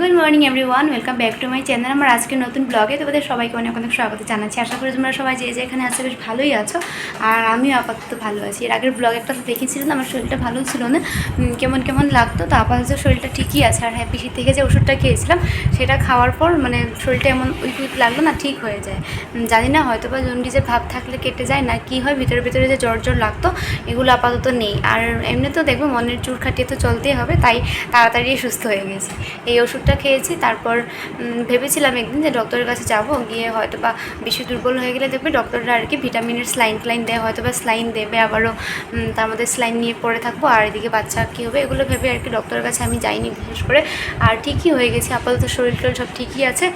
Good morning everyone welcome back to my channel আমার আজকে নতুন ব্লগে তোমাদের সবাইকে অনেক অনেক স্বাগত জানাচ্ছি। আশা করি তোমরা সবাই যে যেখানে আছো বেশ ভালোই আছো। আর আমিও আপাতত ভালো আছি। এর আগের ব্লগ একটা দেখেছিলাম, আমার শরীরটা ভালো ছিল না। কেমন কেমন লাগতো, তো আপাতত শরীরটা ঠিকই আছে। আর হ্যাঁ পিসির থেকে যে ওষুধটা খেয়েছিলাম, সেটা খাওয়ার পর মানে শরীরটা এমন উইক উইক লাগল না, ঠিক হয়ে যায়। জানি না হয়তো বা জন্ডিসের ভাব থাকলে কেটে যায় না, কি হয়, ভিতরে ভিতরে যে জ্বর জ্বর লাগতো, এগুলো আপাতত নেই। আর এমনি তো দেখব, মনের চুর খাটিয়ে তো চলতেই হবে, তাই তাড়াতাড়ি সুস্থ হয়ে গেছে। এই ওষুধটা খেয়েছি, তারপর ভেবেছিলাম একদিন যে ডক্টরের কাছে যাব, গিয়ে হয়তো বা বেশি দুর্বল হয়ে গেলে দেখবে ডক্টররা আর কি ভিটামিনের স্লাইন ফ্লাইন দেয় হয়তো বা স্লাইন দেবে আবারও তার মধ্যে স্লাইন নিয়ে পড়ে থাকব, আর এদিকে বাচ্চা কী হবে এগুলো ভেবে আর কি ডক্টরের কাছে আমি যাইনি বিশেষ করে, আর ঠিকই হয়ে গেছে, আপাতত শরীর টরীর সব ঠিকই আছে,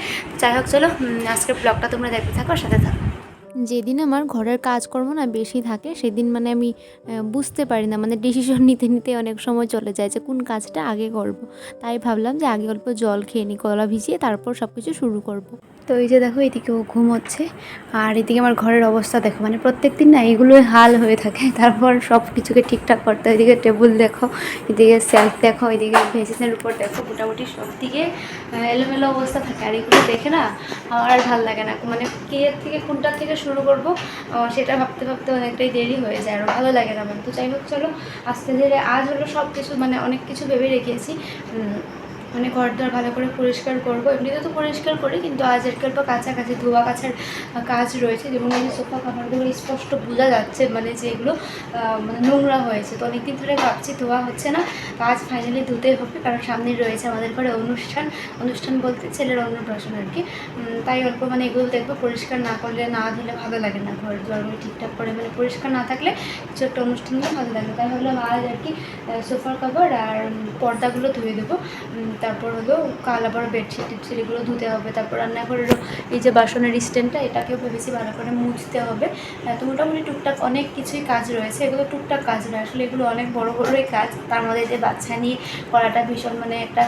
যাই হোক চলো আজকের ব্লগটা তোমরা দেখতে থাকো, সাথে থাকো। যেদিন আমার ঘরের কাজকর্ম না বেশি থাকে, সেদিন মানে আমি বুঝতে পারি না মানে ডিসিশন নিতে নিতে অনেক সময় চলে যায় যে কোন কাজটা আগে করব। তাই ভাবলাম যে আগে অল্প জল খেয়ে নিই কলা ভিজিয়ে তারপর সব কিছু শুরু করব। তো এই যে দেখো, এদিকে ও ঘুমোচ্ছে। আর এদিকে আমার ঘরের অবস্থা দেখো মানে প্রত্যেক দিন না এগুলোই হাল হয়ে থাকে। তারপর সব কিছুকে ঠিকঠাক করতে হয়। এদিকে টেবিল দেখো, এদিকে সেলফ দেখো, এদিকে ভেজিসের উপর দেখো, মোটামুটি সব দিকে এলোমেলো অবস্থা থাকে। আর এগুলো দেখে না আমার আর ভালো লাগে না। মানে কে থেকে কোনটা থেকে শুরু করব সেটা ভাবতে ভাবতে অনেকটাই দেরি হয়ে যায়, আর ভালো লাগে না। আমার তো যাই হোক, চলো, আস্তে ধীরে আজ হলো সব কিছু মানে অনেক কিছু ভেবে রেখেছি। মানে ঘর দর ভালো করে পরিষ্কার করব। এমনিতে তো পরিষ্কার করি কিন্তু আজ এর অল্প কাছাকাছি ধোয়া কাছার কাজ রয়েছে। যেমন এই সোফা কাপড়গুলো স্পষ্ট বোঝা যাচ্ছে মানে যে এগুলো মানে নোংরা হয়েছে। তো অনেকদিন ধরে ভাবছি ধোয়া হচ্ছে না তো আজ ফাইনালি ধুতে হবে কারণ সামনে রয়েছে আমাদের ঘরে অনুষ্ঠান। অনুষ্ঠান বলতে ছেলের অন্নপ্রাশন আর কি। তাই অল্প মানে এগুলো দেখব পরিষ্কার না করলে না ধুলে ভালো লাগে না ঘর দুয়ারগুলো ঠিকঠাক করে মানে পরিষ্কার না থাকলে কিছু একটা অনুষ্ঠান ভালো লাগে। তাই ভাবলাম আজ আর কি সোফার কাপড় আর পর্দাগুলো ধুয়ে দেবো। উম, তারপর হলো কাল আবার বেডশিট টেডশিট এগুলো ধুতে হবে, তারপর রান্নাঘরেরও এই যে বাসনের স্ট্যান্ডটা এটাকেও ভেবেছি ভালো করে মুছতে হবে। তো মোটামুটি টুকটাক অনেক কিছুই কাজ রয়েছে, এগুলো টুকটাক কাজ নয়, আসলে এগুলো অনেক বড় বড়ই কাজ। তার মধ্যে যে বাচ্চা নিয়ে করাটা ভীষণ মানে একটা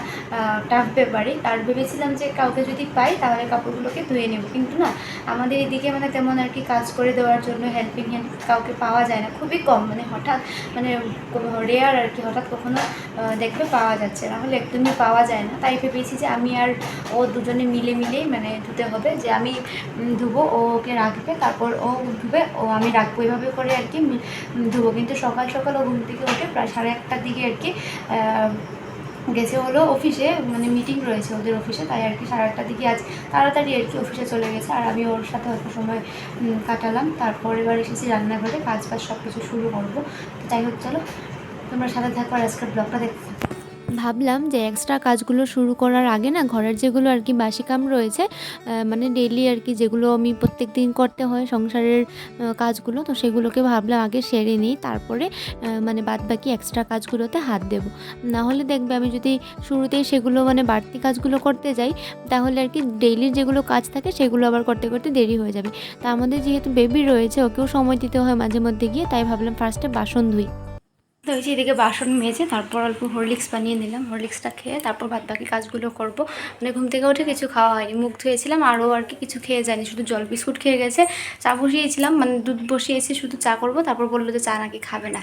টাফ ব্যাপারই। আর ভেবেছিলাম যে কাউকে যদি পাই তাহলে কাপড়গুলোকে ধুয়ে নেব, কিন্তু না, আমাদের এদিকে মানে তেমন আর কি কাজ করে দেওয়ার জন্য হেল্পিং হ্যান্ড কাউকে পাওয়া যায় না, খুবই কম। মানে হঠাৎ মানে রেয়ার আর কি, হঠাৎ কখনো দেখবে পাওয়া যাচ্ছে না, হলে একদমই পাওয়া যায় না। তাই ভেবেছি যে আমি আর ও দুজনে মিলে মিলেই মানে ধুতে হবে যে আমি ধুবো, ও ওকে রাখবে, তারপর ও ধুবে, ও আমি রাখব এভাবে করে আর কি ধুবো। কিন্তু সকাল সকাল ও ঘুম থেকে উঠে প্রায় সাড়ে একটার দিকে আর কি গেছে হলো অফিসে মানে মিটিং রয়েছে ওদের অফিসে, তাই আর কি সাড়ে আটটার দিকে আজ তাড়াতাড়ি আর কি অফিসে চলে গেছে। আর আমি ওর সাথে অল্প সময় কাটালাম। তারপর এবার এসেছি রান্নাঘরে, কাজ বাজ সব কিছু শুরু করব। তো যাই হোক, চলো, তোমরা সাথে থাকো আর আজকের ব্লগটা দেখতে। ভাবলাম যে এক্সট্রা কাজগুলো শুরু করার আগে না ঘরের যেগুলো আর কি বাসি কাম রয়েছে মানে ডেইলি আর কি যেগুলো আমি প্রত্যেক দিন করতে হয় সংসারের কাজগুলো, তো সেগুলোকে ভাবলাম আগে সেরে নিই, তারপরে মানে বাদ বাকি এক্সট্রা কাজগুলোতে হাত দেব। না হলে দেখবে আমি যদি শুরুতেই সেগুলো মানে বাড়তি কাজগুলো করতে যাই, তাহলে আর কি ডেইলির যেগুলো কাজ থাকে সেগুলো আবার করতে করতে দেরি হয়ে যাবে। তার মধ্যে যেহেতু বেবি রয়েছে, ওকেও সময় দিতে হয় মাঝে মধ্যে গিয়ে, তাই ভাবলাম ফার্স্টে বাসন ধুই। তো ওই যে এদিকে বাসন মেজে তারপর অল্প হরলিক্স বানিয়ে নিলাম। হরলিক্সটা খেয়ে তারপর বাদ বাকি কাজগুলো করব। মানে ঘুম থেকে উঠে কিছু খাওয়া হয়নি। মুখ ধুয়েছিলাম, আরও আর কি কিছু খেয়ে যায়নি। শুধু জল বিস্কুট খেয়ে গেছে। চা বসিয়েছিলাম মানে দুধ বসিয়েছি, শুধু চা করব। তারপর বলল যে চা নাকি খাবে না।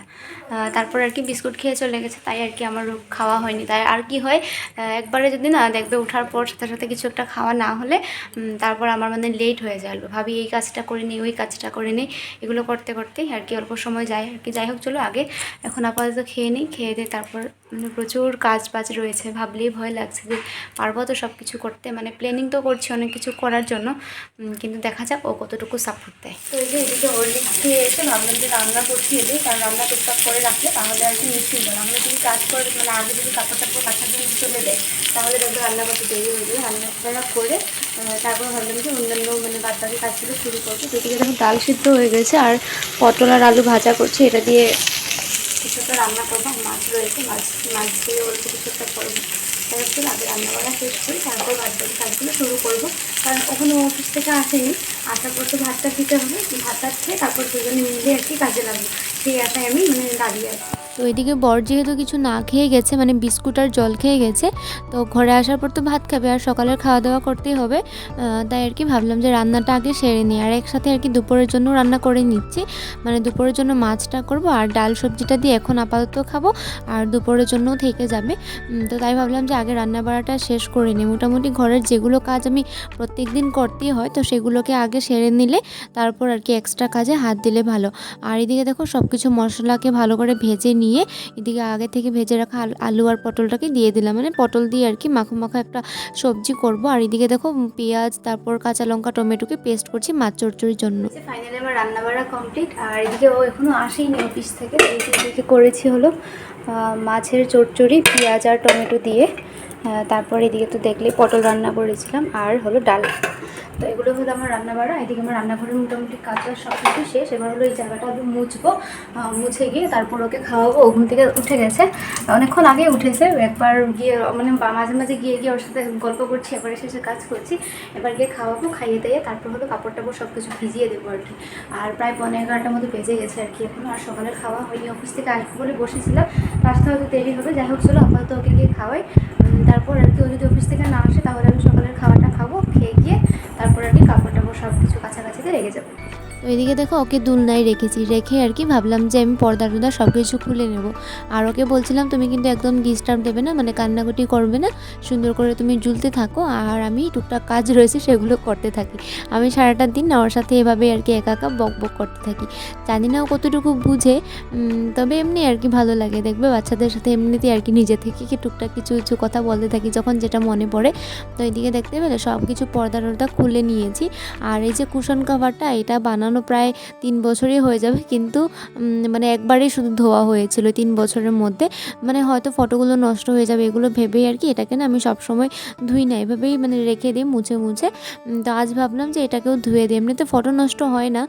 তারপর আর কি বিস্কুট খেয়ে চলে গেছে। তাই আর কি আমার খাওয়া হয়নি। তাই আর কি হয় একবারে যদি না দেখবে ওঠার পর সাথে সাথে কিছু একটা খাওয়া না হলে তারপর আমার মানে লেট হয়ে যায়। ভাবি এই কাজটা করে নিই ওই কাজটা করে নিই এগুলো করতে করতেই আর কি অল্প সময় যায়। আর কি যাই হোক, চলো আগে। এখন আপাতত খেয়ে নিই, খেয়ে দিয়ে তারপর মানে প্রচুর কাজ বাজ রয়েছে। ভাবলেই ভয় লাগছে যে পারব তো সব কিছু করতে। মানে প্ল্যানিং তো করছি অনেক কিছু করার জন্য কিন্তু দেখা যাক ও কতটুকু সাপোর্ট দেয়। তো এই যে এদিকে হরলিক্স খেয়ে এসে ভাবলাম যে রান্না বসিয়ে দিই, কারণ রান্না টুকটাক করে রাখলে তাহলে আর কি মিষ্টি হয় আমরা যদি কাজ করে মানে আগে যদি কাপড় টাপড় কাছার জন্য চলে দেয় তাহলে দেখবে রান্না করতে দেরি হয়ে যাবে। রান্না করা তারপর ভাবলাম যে অন্যান্য মানে বাদ বাকি কাজগুলো শুরু করব। তো এদিকে দেখো ডাল সিদ্ধ হয়ে গেছে, আর পটল আর আলু ভাজা করছি। এটা দিয়ে কিছু একটা রান্না করব, মাছ রয়েছে, মাছ মাছ দিয়ে অল্প কিছুটা করব তারপর আগে রান্না করা শেষ করি, তারপর বাচ্চাদের কাজগুলো শুরু করব। কারণ ওখানে অফিস থেকে আসেনি, আসার পর তো ভাতটা দিতে হবে, ভাতটা খেয়ে তারপর দুজনে মিলে আর কি কাজে লাগবো, সেই আশায় আমি মানে দাঁড়িয়ে আছি। তো এদিকে বর যেহেতু কিছু না খেয়ে গেছে মানে বিস্কুট আর জল খেয়ে গেছে, তো ঘরে আসার পর তো ভাত খাবে আর সকালের খাওয়া দাওয়া করতেই হবে। তাই আর কি ভাবলাম যে রান্নাটা আগে সেরে নিই। আর একসাথে আর কি দুপুরের জন্য রান্না করে নিচ্ছি। মানে দুপুরের জন্য মাছটা করব আর ডাল সবজিটা দিয়ে এখন আপাতত খাব আর দুপুরের জন্যও থেকে যাবে। তো তাই ভাবলাম যে আগে রান্না বাড়াটা শেষ করে নিই। মোটামুটি ঘরের যেগুলো কাজ আমি প্রত্যেক দিন করতেই হয়, তো সেগুলোকে আগে সেরে নিলে তারপর আর কি এক্সট্রা কাজে হাত দিলে ভালো। আর এদিকে দেখো সব কিছু মশলাকে ভালো করে ভেজে নিয়ে এদিকে আগে থেকে ভেজে রাখা আল- আর পটলটাকে দিয়ে দিলাম। মানে পটল দিয়ে আর কি মাখো মাখো একটা সবজি করব। আর এদিকে দেখো পেঁয়াজ, তারপর কাঁচা লঙ্কা, টমেটোকে পেস্ট করছি মাছ চচ্চড়ির জন্য। ফাইনালি আমার রান্না বাড়া কমপ্লিট আর এদিকে ও এখনও আসেইনি অফিস থেকে। এদিকে করেছি হলো মাছের চচ্চড়ি পেঁয়াজ আর টমেটো দিয়ে তারপর এদিকে তো দেখলেই পটল রান্না করেছিলাম। আর হলো ডাল। তো এগুলো হলো আমার রান্না বাড়া এদিকে আমার রান্নাঘরের মোটামুটি কাজ বাজ সব কিছু শেষ। এবার হলো এই জায়গাটা আমি মুছবো মুছে গিয়ে তারপর ওকে খাওয়াবো। ও ঘুম থেকে উঠে গেছে। অনেকক্ষণ আগে উঠেছে। একবার গিয়ে মানে মাঝে মাঝে গিয়ে গিয়ে ওর সাথে গল্প করছি এবার এসে এসে কাজ করছি। এবার গিয়ে খাওয়াবো, খাইয়ে দিয়ে তারপর হলো কাপড় টাপড় সব কিছু ভিজিয়ে দেবো আর কি। আর প্রায় পনেরো এগারোটার মতো বেজে গেছে আর কি। এখনও আর সকালে খাওয়া হয়নি, অফিস থেকে আসব বলে বসেছিলাম। তো আসতে হয়তো দেরি হবে। যাই হোক, চলো আপাতত ওকে গিয়ে খাওয়াই। তারপর আর কি ও যদি অফিস থেকে না আসে, তাহলে আমি সকালের খাওয়াটা খাব খেয়ে গিয়ে তারপর আর কি কাপড় টাপড় সব কিছু কাছাকাছিতে রেখে যাব। তো এদিকে দেখো, ওকে দুলনায় রেখেছি। রেখে আর কি ভাবলাম যে আমি পর্দা টর্দা সব কিছু খুলে নেব। আর ওকে বলছিলাম, তুমি কিন্তু একদম ডিস্টার্ব দেবে না মানে কান্নাকুটি করবে না। সুন্দর করে তুমি ঝুলতে থাকো আর আমি টুকটাক কাজ রয়েছে, সেগুলো করতে থাকি। আমি সারাটা দিন ওর সাথে এভাবে আর কি একা একা বক বক করতে থাকি। জানি না ও কতটুকু বুঝে তবে এমনি আর কি ভালো লাগে। দেখবে বাচ্চাদের সাথে এমনিতেই আর কি নিজে থেকে কি টুকটাক কিছু কিছু কথা বলতে থাকি, যখন যেটা মনে পড়ে। তো এদিকে দেখতে পেলে সব কিছু পর্দা টর্দা খুলে নিয়েছি। আর এই যে কুশন কাভারটা এটা বানানো প্রায় তিন বছরই হয়ে যাবে। কিন্তু মানে একবারেই শুধু ধোয়া হয়েছিল তিন বছরের মধ্যে। মানে হয়তো ফটোগুলো নষ্ট হয়ে যাবে এগুলো ভেবেই আর কি এটাকে না আমি সবসময় ধুই না। এভাবেই মানে রেখে দিই মুছে মুছে। তো আজ ভাবলাম যে এটাকেও ধুয়ে দিই। এমনিতে ফটো নষ্ট হয় না।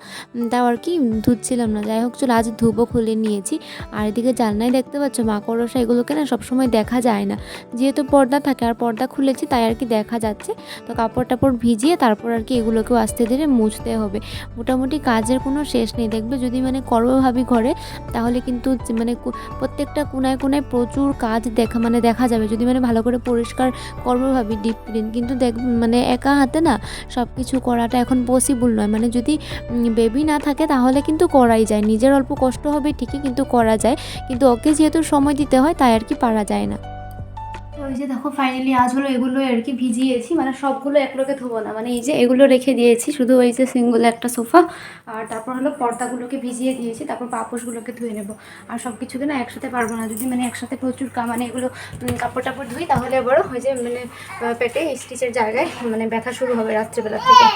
তাও আর কি ধুচ্ছিলাম না। যাই হোক, চলো আজ ধুবো, খুলে নিয়েছি। আর এদিকে জানলায় দেখতে পাচ্ছ মাকড়সা এগুলোকে না সবসময় দেখা যায় না। যেহেতু পর্দা থাকে আর পর্দা খুলেছি তাই আর কি দেখা যাচ্ছে। তো কাপড় টাপড় ভিজিয়ে তারপর আর কি এগুলোকেও আস্তে ধীরে মুছতে হবে। মোটামুটি কাজের কোনো শেষ নেই। দেখবে যদি মানে করবভাবি ঘরে, তাহলে কিন্তু মানে প্রত্যেকটা কোনায় কোনায় প্রচুর কাজ দেখা মানে দেখা যাবে। যদি মানে ভালো করে পরিষ্কার করবভাবি ডিপ ক্লিন কিন্তু দেখ মানে একা হাতে না সব কিছু করাটা এখন পসিবল নয়। মানে যদি বেবি না থাকে তাহলে কিন্তু করাই যায়। নিজের অল্প কষ্ট হবে ঠিকই কিন্তু করা যায়। কিন্তু ওকে যেহেতু সময় দিতে হয়, তাই আর কি পারা যায় না। তো ওই যে দেখো ফাইনালি আজ হলো এগুলো আর কি ভিজিয়েছি মানে সবগুলো একলোকে ধোবো না। মানে এই যে এগুলো রেখে দিয়েছি, শুধু ওই যে সিঙ্গল একটা সোফা, আর তারপর হলো পর্দাগুলোকে ভিজিয়ে দিয়েছি, তারপর পাপোশগুলোকে ধুয়ে নেব। আর সব কিছুকে না একসাথে পারব না, যদি মানে একসাথে প্রচুর কা মানে এগুলো কাপড় টাপড় ধুই, তাহলে বড় ওই যে মানে পেটে স্টিচের জায়গায় মানে ব্যথা শুরু হবে রাত্রেবেলা থেকে।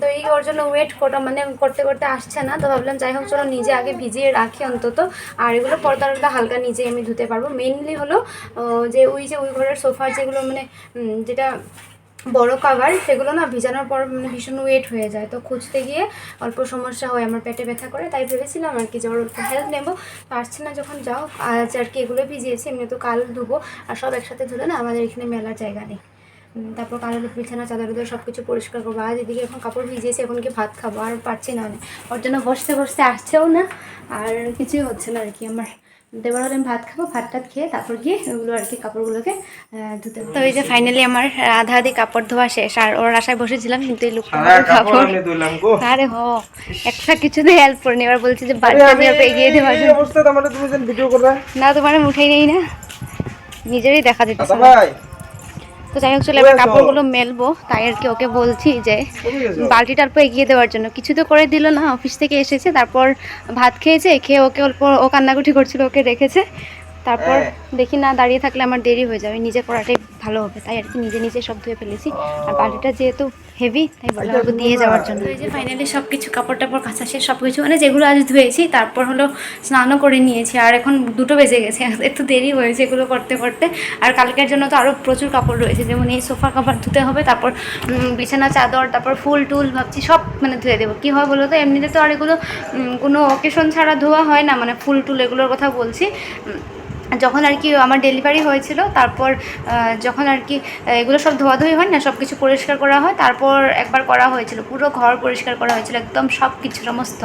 তো এই ওর জন্য ওয়েট করা মানে করতে করতে আসছে না, তো ভাবলাম যাই হোক, চলো নিজে আগে ভিজিয়ে রাখি অন্তত। আর এগুলো পর্দাটা হালকা নিজে আমি ধুতে পারব। মেইনলি হলো যে ওই যে ওই ঘরের সোফার যেগুলো মানে যেটা বড় কাভার সেগুলো না ভিজানোর পর মানে ভীষণ ওয়েট হয়ে যায়। তো খুঁজতে গিয়ে অল্প সমস্যা হয়, আমার পেটে ব্যথা করে, তাই ভেবেছিলাম আর কি যে ওর হেল্প নেব। আসছে না যখন যাও আজ আর কি এগুলো ভিজিয়েছি, এমনি তো কাল ধুবো। আর সব একসাথে ধুলে না আমাদের এখানে মেলার জায়গা নেই। তারপর কালো বিছানা চাদর উদর সব কিছু পরিষ্কার করব। আর এদিকে এখন কাপড় ভিজিয়েছে এখন কি ভাত খাব আর পারছি না। ওর জন্য বসতে বসতে আসছেও না আর কিছুই হচ্ছে না আর কি। আমার দেবার হলে আমি ভাত খাব ভাত টাত খেয়ে তারপর গিয়ে ওগুলো আর কি কাপড়গুলোকে ধুতে তো এই যে ফাইনালি আমার আধা আধি কাপড় ধোয়া শেষ আর ওর আশায় বসেছিলাম কিন্তু এই লোকটা কাপড় আরে হ একটা কিছুতে হেল্প করিনি এবার বলছি যে বাড়িতে আমি ওকে এগিয়ে দেওয়ার এই জন্য অবস্থা তোমার তুমি যেন ভিডিও করবে। না তোমার মুঠেই নেই না। নিজেরই দেখা দাদা না। ভাই। তো যাই হোক চলে আমরা কাপড়গুলো মেলবো। তাই আর কি ওকে বলছি যে বালতিটার? বালতিটা অল্প এগিয়ে দেওয়ার জন্য। কিছু তো করে দিল না অফিস থেকে এসেছে তারপর ভাত খেয়েছে খেয়ে ওকে অল্প ও কান্নাকুটি করছিল ওকে রেখেছে। তারপর হ্যাঁ। দেখি না দাঁড়িয়ে থাকলে আমার দেরি হয়ে যাবে নিজে করাটাই ভালো হবে। তাই আর কি নিজে নিজে সব ধুয়ে ফেলেছি। আর বাড়িটা যেহেতু হেভি তাই বললাম অল্প দিয়ে যাওয়ার জন্য। এই যে ফাইনালি সব কিছু কাপড় টাপড় কাছা শেষ সব কিছু মানে যেগুলো আজ ধুয়েছি তারপর হলো স্নানও করে নিয়েছি। আর এখন দুটো বেজে গেছে একটু দেরি হয়েছে এগুলো করতে করতে। আর কালকের জন্য তো আরও প্রচুর কাপড় রয়েছে যেমন এই সোফা কাপড় ধুতে হবে তারপর বিছানা চাদর তারপর ফুল টুল ভাবছি সব মানে ধুয়ে দেবো। কী হয় বলো তো এমনিতে তো আর এগুলো কোনো অকেশন ছাড়া ধোয়া হয় না মানে ফুল টুল এগুলোর কথা বলছি। যখন আর কি আমার ডেলিভারি হয়েছিল, তারপর যখন আর কি, এগুলো সব ধোয়াধুয়ি হয় না সব কিছু পরিষ্কার করা হয়, তারপর একবার করা হয়েছিল, পুরো ঘর পরিষ্কার করা হয়েছিল, একদম সব কিছু সমস্ত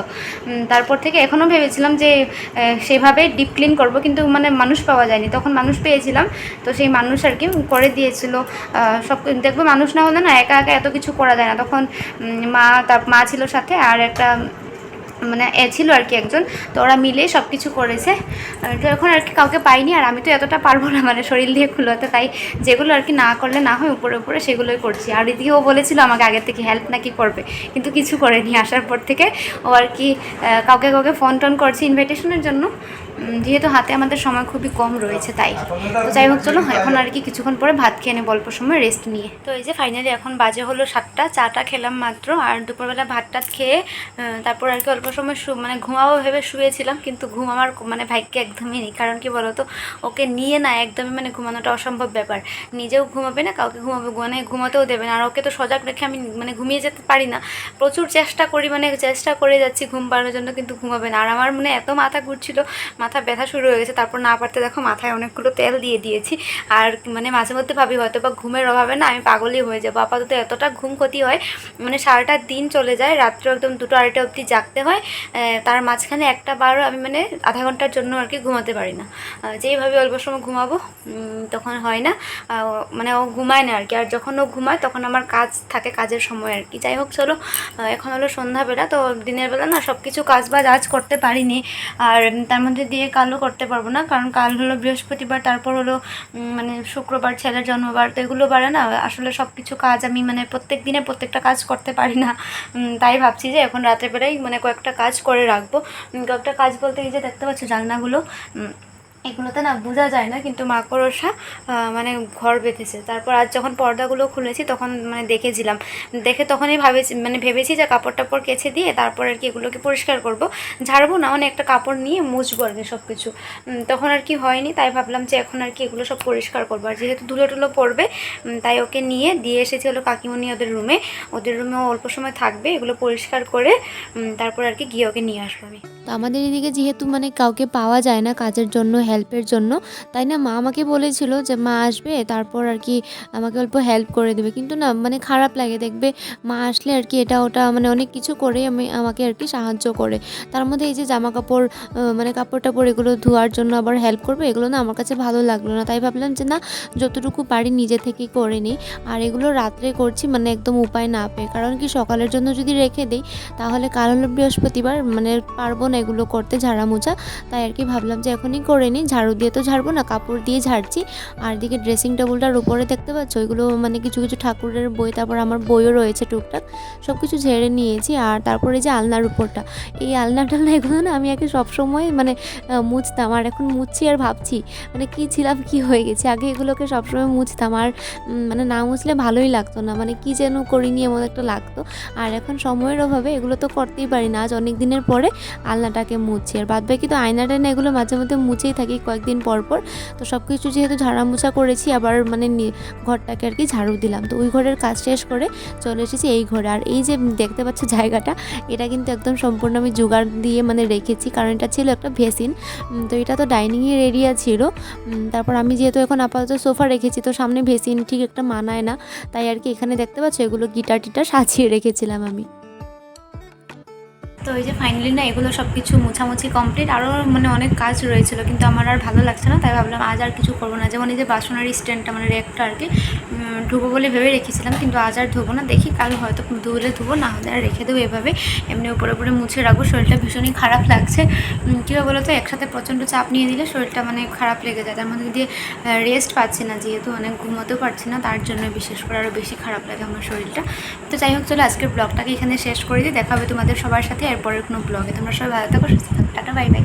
তারপর থেকে এখনও ভেবেছিলাম যে সেভাবে ডিপ ক্লিন করব, কিন্তু মানে মানুষ পাওয়া যায়নি। তখন মানুষ পেয়েছিলাম, তো সেই মানুষ আর কি করে দিয়েছিল। সব দেখবে মানুষ না হলে না একা একা এত কিছু করা যায় না। তখন মা, তার, মা ছিল সাথে, আর একটা মানে এ ছিল আর কি একজন। তো ওরা মিলে সব কিছু করেছে তো এখন আর কি কাউকে পাইনি, আর আমি তো এতটা পারব না মানে শরীর দিয়ে খুলোতে। তাই যেগুলো আর কি না করলে না হয়, উপরে উপরে সেগুলোই করছি। আর এদিকে ও বলেছিল আমাকে আগের থেকে হেল্প নাকি করবে, কিন্তু কিছু করেনি। আসার পর থেকে ও আর কি কাউকে কাউকে ফোন টোন করছি ইনভাইটেশনের জন্য। যেহেতু হাতে আমাদের সময় খুবই কম রয়েছে তাই। তো যাই হোক, চলো, এখন আর কি কিছুক্ষণ পরে ভাত খেয়ে নেব অল্প সময় রেস্ট নিয়ে। তো এই যে ফাইনালি এখন বাজে হলো সাতটা, চাটা খেলাম মাত্র, আর দুপুরবেলা ভাত টাত খেয়ে তারপর আর কি অল্প সময় শু মানে ঘুমাবো ভেবে শুয়েছিলাম, কিন্তু ঘুম আমার মানে ভাগ্যে একদমই নেই। কারণ কি বলতো, ওকে নিয়ে না একদমই মানে ঘুমানোটা অসম্ভব ব্যাপার। নিজেও ঘুমাবে না, কাউকে ঘুমাবে মানে ঘুমাতেও দেবে না। আর ওকে তো সজাগ রেখে আমি মানে ঘুমিয়ে যেতে পারি না। প্রচুর চেষ্টা করি মানে চেষ্টা করে যাচ্ছি ঘুম পাড়ানোর জন্য, কিন্তু ঘুমাবে না। আর আমার মানে এত মাথা ঘুরছিল মাথা ব্যথা শুরু হয়ে গেছে, তারপর না পারতে দেখো মাথায় অনেকগুলো তেল দিয়ে দিয়েছি। আর মানে মাঝে মধ্যে ভাবি হয়তো বা ঘুমের অভাবে না আমি পাগলই হয়ে যাব। আপাতত এতটা ঘুম ক্ষতি হয় মানে সারাটা দিন চলে যায়, রাত্রে একদম দুটো আড়াইটা অবধি জাগতে হয়। তার মাঝখানে একটা বারও আমি মানে আধা ঘণ্টার জন্য আর কি ঘুমাতে পারি না। যেইভাবে অল্প সময় ঘুমাবো তখন হয় না। মানে ও ঘুমায় না আর কি। আর যখন ও ঘুমায়, তখন আমার কাজ থাকে কাজের সময় আর কি। যাই হোক, চলো এখন হলো সন্ধ্যাবেলা, তো দিনের বেলা না সব কিছু কাজ বাজ আজ করতে পারিনি। আর তার মধ্যে দিয়ে কালও করতে পারব না। কারণ কাল হলো বৃহস্পতিবার, তারপর হলো মানে শুক্রবার, ছেলের জন্মবার, তো এগুলো বারে না, আসলে সব কিছু কাজ আমি মানে প্রত্যেক দিনে প্রত্যেকটা কাজ করতে পারি না। তাই ভাবছি যে এখন রাতের বেলায় মানে কয়েকটা কাজ করে রাখব। কয়েকটা কাজ বলতে এই যে দেখতে পাচ্ছ জানলাগুলো এগুলোতে না বোঝা যায় না, কিন্তু মাকড়সা মানে ঘর বেঁধেছে। তারপর আজ যখন পর্দাগুলো খুলেছি, তখন মানে দেখেছিলাম। দেখে তখনই ভাবেছি মানে ভেবেছি যে কাপড় টাপড় কেচে দিয়ে তারপর আর কি এগুলোকে পরিষ্কার করব। ঝাড়বো না মানে একটা কাপড় নিয়ে মুছবো আর কি সব কিছু তখন আর কি হয়নি, তাই ভাবলাম যে এখন আর কি এগুলো সব পরিষ্কার করব। আর যেহেতু ধুলো টুলো পড়বে তাই ওকে নিয়ে দিয়ে এসেছি হলো কাকিমণি ওদের রুমে। ওদের রুমে অল্প সময় থাকবে, এগুলো পরিষ্কার করে তারপর আর কি গিয়ে ওকে নিয়ে আসব আমি। তো আমাদের এদিকে যেহেতু মানে কাউকে পাওয়া যায় না কাজের জন্য হেল্পের জন্য। তাই না, মা আমাকে বলেছিল যে, মা আসবে, তারপর আর কি আমাকে অল্প হেল্প করে দেবে। কিন্তু না মানে খারাপ লাগে, দেখবে মা আসলে আর কি এটা ওটা মানে অনেক কিছু করে আমি, আমাকে আর কি সাহায্য করে। তার মধ্যে এই যে জামা কাপড় মানে কাপড় টাপড় এগুলো ধোয়ার জন্য আবার হেল্প করবে, এগুলো না আমার কাছে ভালো লাগল না। তাই ভাবলাম যে, না, যতটুকু পারি নিজে থেকেই করে নিই। আর এগুলো রাত্রে করছি মানে একদম উপায় না পেয়ে। কারণ কি, সকালের জন্য যদি রেখে দিই, তাহলে কাল হলো বৃহস্পতিবার মানে পারব না এগুলো করতে ঝাড়া মোছা তাই আর কি ভাবলাম যে, এখনই করে নিই। ঝাড়ু দিয়ে তো ঝাড়বো না, কাপড় দিয়ে ঝাড়ছি। আর এদিকে ড্রেসিং টেবিলটার উপরে দেখতে পাচ্ছ, ওইগুলো মানে কিছু কিছু ঠাকুরের বই, তারপর আমার বইও রয়েছে টুকটাক সব কিছু ঝেড়ে নিয়েছি। আর তারপরে যে আলনার উপরটা, এই আলনা টালনা এগুলো না আমি আগে সবসময় মানে মুছতাম। আর এখন মুছছি আর ভাবছি মানে কী ছিলাম, কি হয়ে গেছে? আগে এগুলোকে সবসময় মুছতাম। আর মানে না মুছলে ভালোই লাগতো না মানে কি যেন করিনি এমন একটা লাগতো। আর এখন সময়ের অভাবে এগুলো তো করতেই পারি না। আজ অনেক দিনের পরে আলনাটাকে মুছছি। আর বাদ বাকি তো আয়না টায়না এগুলো মাঝে মধ্যে মুছেই থাকি। কয়েকদিন পর পর। তো সব কিছু যেহেতু ঝাড়া মোছা করেছি, আবার মানে ঘরটাকে আর কি ঝাড়ু দিলাম। তো ওই ঘরের কাজ শেষ করে চলে এসেছি এই ঘরে। আর এই যে দেখতে পাচ্ছ জায়গাটা, এটা কিন্তু একদম সম্পূর্ণ আমি জোগাড় দিয়ে মানে রেখেছি। কারণ এটা ছিল একটা ভেসিন তো এটা তো ডাইনিংয়ের এরিয়া ছিল। তারপর আমি যেহেতু এখন আপাতত সোফা রেখেছি, তো সামনে ভেসিন ঠিক একটা মানায় না। তাই আর কি এখানে দেখতে পাচ্ছ এগুলো গিটার টিটার সাজিয়ে রেখেছিলাম আমি। তো ওই যে ফাইনালি না এগুলো সব কিছু মোছামুছি কমপ্লিট আরও মানে অনেক কাজ রয়েছিল, কিন্তু আমার আর ভালো লাগছে না, তাই ভাবলাম আজ আর কিছু করব না। যেমন এই যে বাসনের স্ট্যান্ডটা মানে রেকটা আর কি ধুবো বলে ভেবে রেখেছিলাম, কিন্তু আজ আর ধুবো না, দেখি কাল হয়তো ধুলে ধুবো, না হলে আর রেখে দেবো এভাবে। এমনি উপরে উপরে মুছে রাখব, শরীরটা ভীষণই খারাপ লাগছে। কী বলো তো একসাথে প্রচণ্ড চাপ নিয়ে দিলে শরীরটা মানে খারাপ লেগে যায়, তার মধ্যে দিয়ে রেস্ট পাচ্ছি না, যেহেতু অনেক ঘুমোতেও পারছি না, তার জন্য বিশেষ করে আরও বেশি খারাপ লাগে আমার শরীরটা। তো যাই হোক, চলো আজকের ব্লগটাকে এখানে শেষ করে দিই, দেখা হবে তোমাদের সবার সাথে এরপরের কোনো ব্লগে তোমরা সবাই ভালো থাকো সুস্থ থাকো টাটা বাই বাই